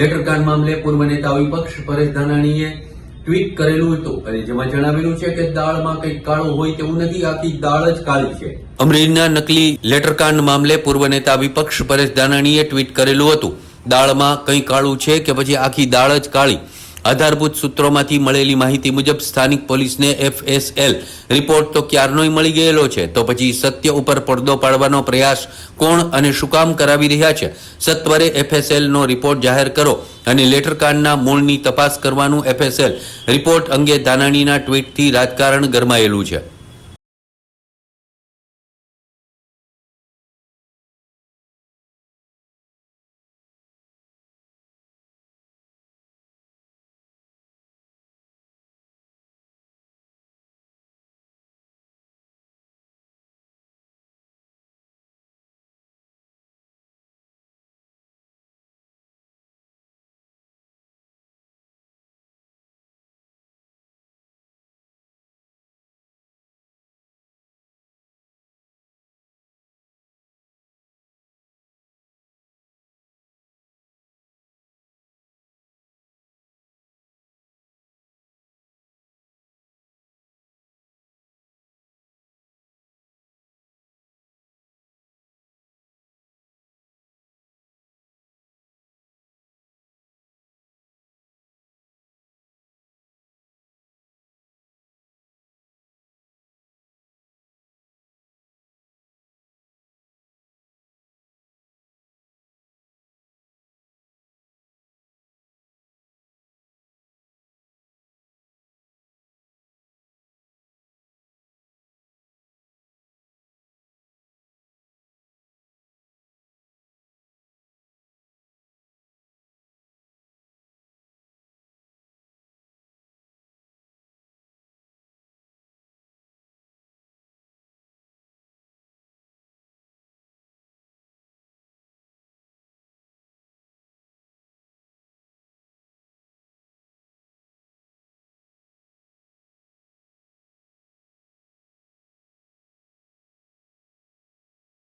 લેટરકાંડ મામલે પૂર્વ નેતા વિપક્ષ પરેશ ધાનાણીએ ટ્વીટ કરેલું હતું અને જેમાં જણાવેલું છે કે દાળમાં કંઈક કાળું હોય તેવું નથી, આખી દાળ જ કાળી છે. અમરેલીના નકલી લેટરકાંડ મામલે પૂર્વ નેતા વિપક્ષ પરેશ ધાનાણીએ ટ્વીટ કરેલું હતું. દાળમાં કંઈ કાળું છે કે પછી આખી દાળ જ કાળી? આધારભૂત સૂત્રોમાંથી મળેલી માહિતી મુજબ સ્થાનિક પોલીસને એફએસએલ રિપોર્ટ તો ક્યારનોય મળી ગયેલો છે. તો પછી સત્ય ઉપર પડદો પાડવાનો પ્રયાસ કોણ અને શું કામ કરાવી રહ્યા છે? સત્વરે એફએસએલનો રિપોર્ટ જાહેર કરો અને લેટરકાંડના મૂળની તપાસ કરવાનું એફએસએલ રિપોર્ટ અંગે ધાનાણીના ટ્વીટથી રાજકારણ ગરમાયેલું છે.